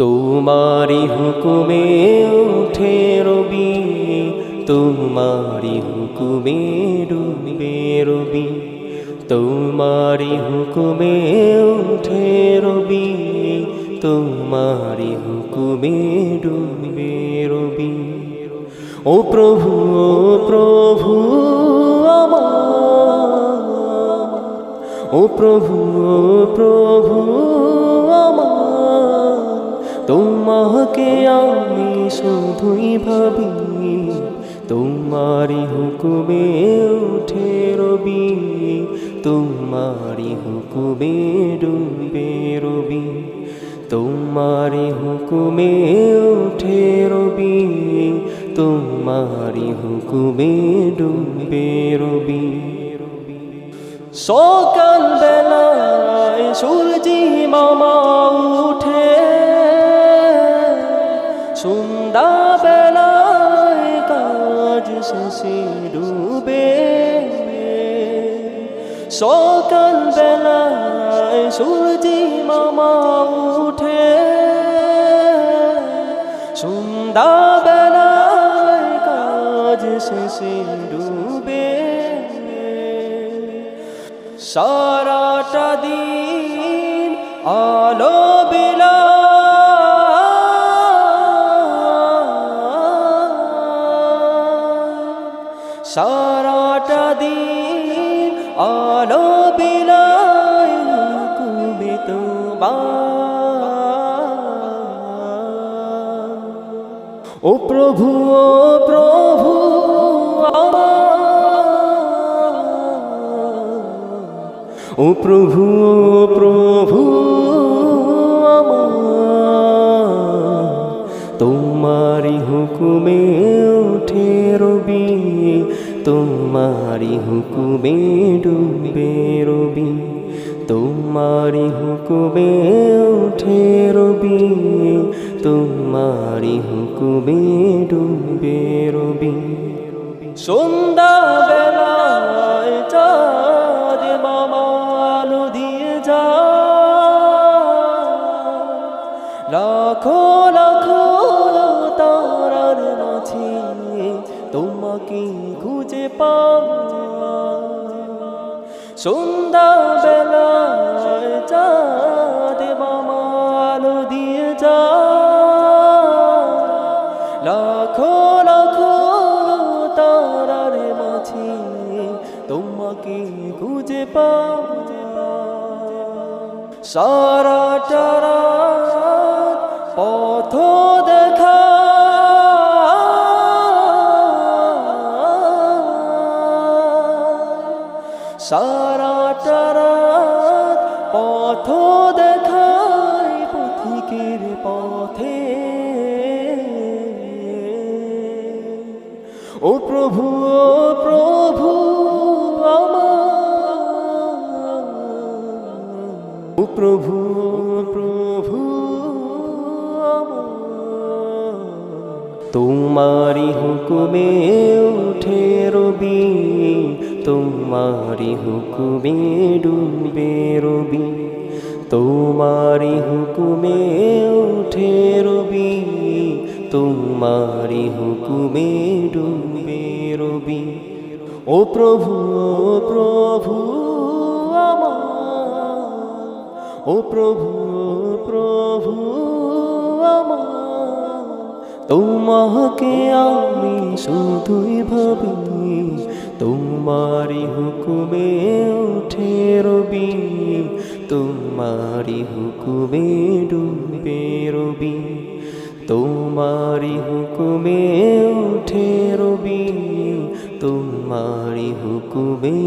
তোমারি হুকুমে উঠে রবি তোমারি হুকুমে ডুবে রবি তোমারি হুকুমে উঠে রবি তোমারি হুকুমে ডুবে রবি। ও প্রভু ও প্রভু আমার, ও প্রভু ও প্রভু আমার তোমাকে আমি শুধুই ভাবি তোমারি হুকুমে উঠে রবি তোমারি হুকুমে ডুবে রবি তোমারি হুকুমে উঠে রবি তোমারি হুকুমে ডুবে রবি। সকাল বেলায় সূর্যি মামা উঠে শেষে ডুবে সকাল বেলায় সূর্যি মামা উঠে সন্ধ্যা বেলায় কাজ শেষে ডুবে সারাটা দিন আলো সারাটা দিন আলো তোমার। ও প্রভু ও প্রভু ও প্রভু ও প্রভু তোমারি হুকুমে উঠে রবি তোমারি হুকুমে ডুবে রবি তোমারি হুকুমে উঠে রবি তোমারি হুকুমে ডুবে রবি। সন্ধ্যা বেলায় চাঁদ মামা দিয়ে যা লাখো লাখো তারার মাঝে তোমাকে খুঁজে বেলায় চাঁদ মামা আলো দিয়ে যা। লাখো লাখো তারার মাঝে তোমাকে খুঁজে পা সারা টারা সারা টারা পথ দেখায় পথিকের পথে ও প্রভু ও প্রভু ও প্রভু প্রভু। তোমারি হুকুমে উঠে রবি তোমারি হুকুমে ডুবে রবি তোমারি হুকুমে উঠে রবি তোমারি হুকুমে ডুবে রবি। ও প্রভু ও প্রভু ও প্রভু প্রভু আমার, তোমাকে আমি শুধুই ভাবি। তোমারি হুকুমে উঠে রবি তোমারি হুকুমে ডুবে রবি তোমারি হুকুমে উঠে রবি তোমারি হুকুমে